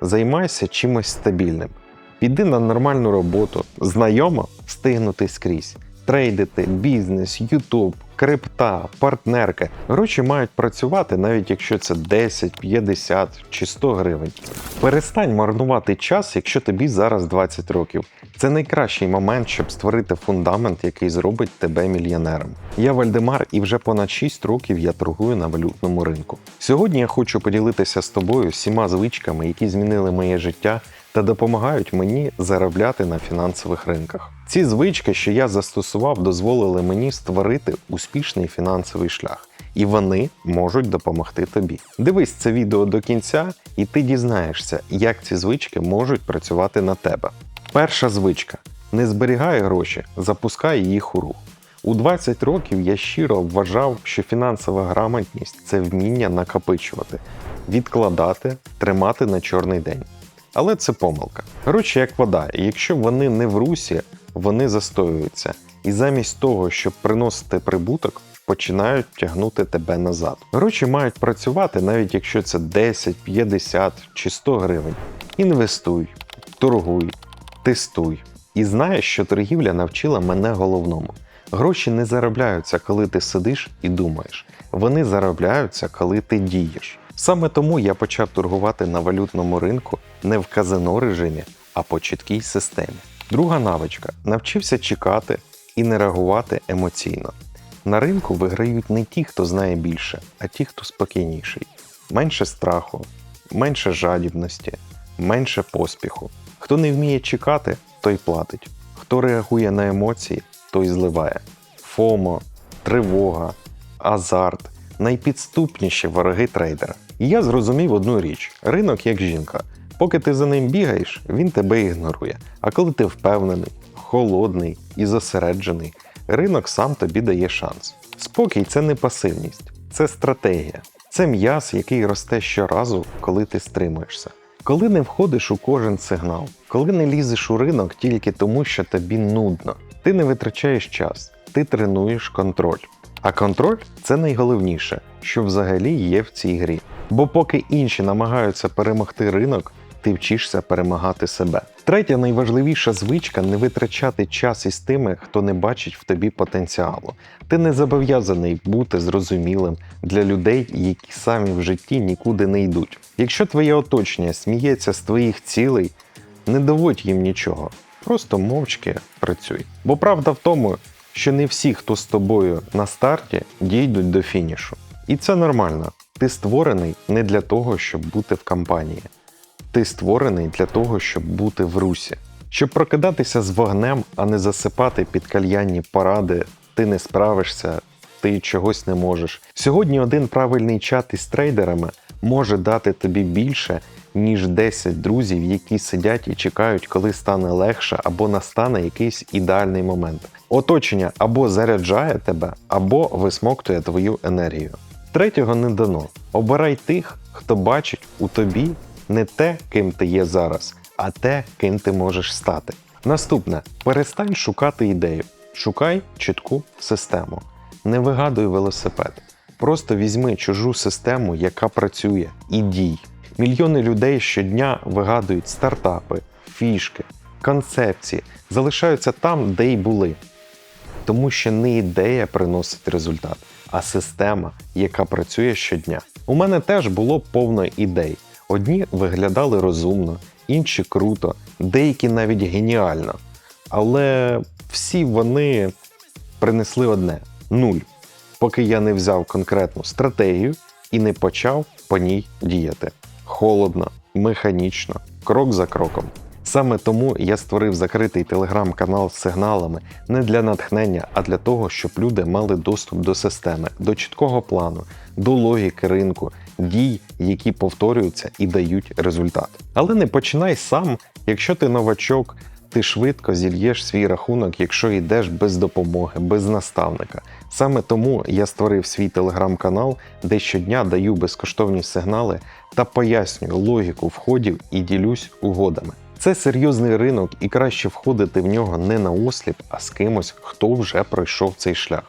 займайся чимось стабільним. Піди на нормальну роботу, знайомо встигнути скрізь. Трейдити, бізнес, ютуб, крипта, партнерки. Гроші мають працювати, навіть якщо це 10, 50 чи 100 гривень. Перестань марнувати час, якщо тобі зараз 20 років. Це найкращий момент, щоб створити фундамент, який зробить тебе мільйонером. Я Вальдемар, і вже понад 6 років я торгую на валютному ринку. Сьогодні я хочу поділитися з тобою сіма звичками, які змінили моє життя та допомагають мені заробляти на фінансових ринках. Ці звички, що я застосував, дозволили мені створити успішний фінансовий шлях, і вони можуть допомогти тобі. Дивись це відео до кінця, і ти дізнаєшся, як ці звички можуть працювати на тебе. Перша звичка: не зберігай гроші, запускай їх у рух. У 20 років я щиро вважав, що фінансова грамотність це вміння накопичувати, відкладати, тримати на чорний день. Але це помилка. Гроші як вода, і якщо вони не в русі, вони застоюються. І замість того, щоб приносити прибуток, починають тягнути тебе назад. Гроші мають працювати, навіть якщо це 10, 50 чи 100 гривень. Інвестуй, торгуй, тестуй. І знаєш, що торгівля навчила мене головному. Гроші не заробляються, коли ти сидиш і думаєш. Вони заробляються, коли ти дієш. Саме тому я почав торгувати на валютному ринку не в казино режимі, а по чіткій системі. Друга навичка навчився чекати і не реагувати емоційно. На ринку виграють не ті, хто знає більше, а ті, хто спокійніший. Менше страху, менше жадібності, менше поспіху. Хто не вміє чекати, той платить. Хто реагує на емоції, той зливає. ФОМО, тривога, азарт найпідступніші вороги трейдера. І я зрозумів одну річ: ринок як жінка. Поки ти за ним бігаєш, він тебе ігнорує. А коли ти впевнений, холодний і зосереджений, ринок сам тобі дає шанс. Спокій це не пасивність, це стратегія. Це м'яз, який росте щоразу, коли ти стримуєшся. Коли не входиш у кожен сигнал, коли не лізеш у ринок тільки тому, що тобі нудно, ти не витрачаєш час, ти тренуєш контроль. А контроль це найголовніше, що взагалі є в цій грі. Бо поки інші намагаються перемогти ринок, ти вчишся перемагати себе. Третя найважливіша звичка не витрачати час із тими, хто не бачить в тобі потенціалу. Ти не зобов'язаний бути зрозумілим для людей, які самі в житті нікуди не йдуть. Якщо твоє оточення сміється з твоїх цілей, не доводь їм нічого, просто мовчки працюй. Бо правда в тому, що не всі, хто з тобою на старті, дійдуть до фінішу. І це нормально. Ти створений не для того, щоб бути в компанії. Ти створений для того, щоб бути в русі. Щоб прокидатися з вогнем, а не засипати під кальянні поради, ти не справишся, ти чогось не можеш. Сьогодні один правильний чат із трейдерами може дати тобі більше, ніж 10 друзів, які сидять і чекають, коли стане легше або настане якийсь ідеальний момент. Оточення або заряджає тебе, або висмоктує твою енергію. Третього не дано. Обирай тих, хто бачить у тобі не те, ким ти є зараз, а те, ким ти можеш стати. Наступне перестань шукати ідею, шукай чітку систему. Не вигадуй велосипед. Просто візьми чужу систему, яка працює, і дій. Мільйони людей щодня вигадують стартапи, фішки, концепції, залишаються там, де й були. Тому що не ідея приносить результат, а система, яка працює щодня. У мене теж було повно ідей. Одні виглядали розумно, інші круто, деякі навіть геніально. Але всі вони принесли одне нуль, поки я не взяв конкретну стратегію і не почав по ній діяти. Холодно, механічно, крок за кроком. Саме тому я створив закритий телеграм-канал з сигналами не для натхнення, а для того, щоб люди мали доступ до системи, до чіткого плану, до логіки ринку, дій, які повторюються і дають результат. Але не починай сам, якщо ти новачок, ти швидко зільєш свій рахунок, якщо йдеш без допомоги, без наставника. Саме тому я створив свій телеграм-канал, де щодня даю безкоштовні сигнали та пояснюю логіку входів і ділюсь угодами. Це серйозний ринок і краще входити в нього не на осліп, а з кимось, хто вже пройшов цей шлях.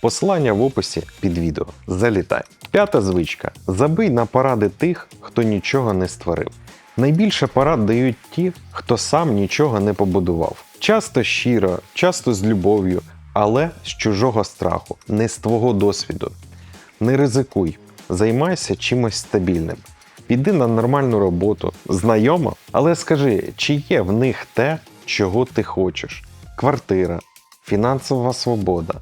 Посилання в описі під відео. Залітай. П'ята звичка: забий на поради тих, хто нічого не створив. Найбільше порад дають ті, хто сам нічого не побудував. Часто щиро, часто з любов'ю, але з чужого страху, не з твого досвіду. Не ризикуй, займайся чимось стабільним. Піди на нормальну роботу, знайомо, але скажи, чи є в них те, чого ти хочеш: квартира, фінансова свобода,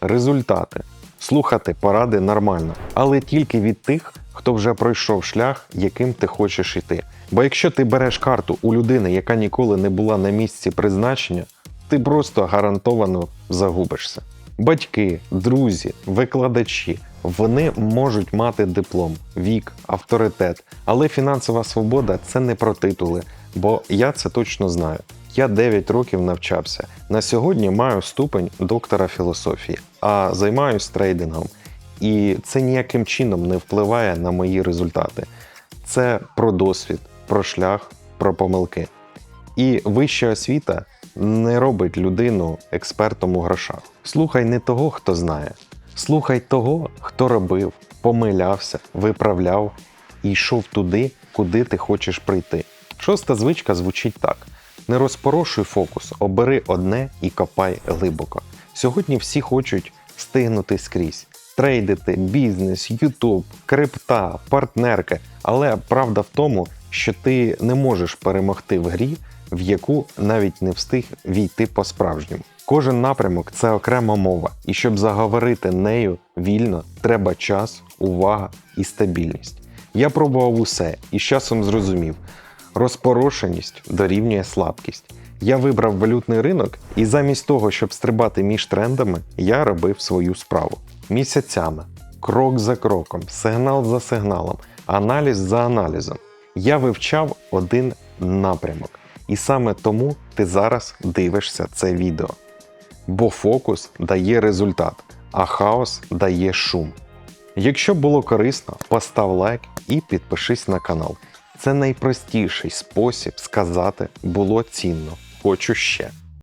результати. Слухати поради нормально, але тільки від тих, хто вже пройшов шлях, яким ти хочеш іти. Бо якщо ти береш карту у людини, яка ніколи не була на місці призначення, ти просто гарантовано загубишся. Батьки, друзі, викладачі вони можуть мати диплом, вік, авторитет, але фінансова свобода це не про титули, бо я це точно знаю. Я 9 років навчався. На сьогодні маю ступень доктора філософії, а займаюсь трейдингом. І це ніяким чином не впливає на мої результати. Це про досвід, про шлях, про помилки. І вища освіта не робить людину експертом у грошах. Слухай не того, хто знає. Слухай того, хто робив, помилявся, виправляв і йшов туди, куди ти хочеш прийти. Шоста звичка звучить так: не розпорошуй фокус, обери одне і копай глибоко. Сьогодні всі хочуть стигнути скрізь. Трейдити, бізнес, ютуб, крипта, партнерки. Але правда в тому, що ти не можеш перемогти в грі, в яку навіть не встиг війти по-справжньому. Кожен напрямок це окрема мова, і щоб заговорити нею вільно, треба час, увага і стабільність. Я пробував усе і з часом зрозумів: розпорошеність дорівнює слабкість. Я вибрав валютний ринок, і замість того, щоб стрибати між трендами, я робив свою справу місяцями, крок за кроком, сигнал за сигналом, аналіз за аналізом. Я вивчав один напрямок, і саме тому ти зараз дивишся це відео. Бо фокус дає результат, а хаос дає шум. Якщо було корисно, постав лайк і підпишись на канал. Це найпростіший спосіб сказати було цінно, хочу ще.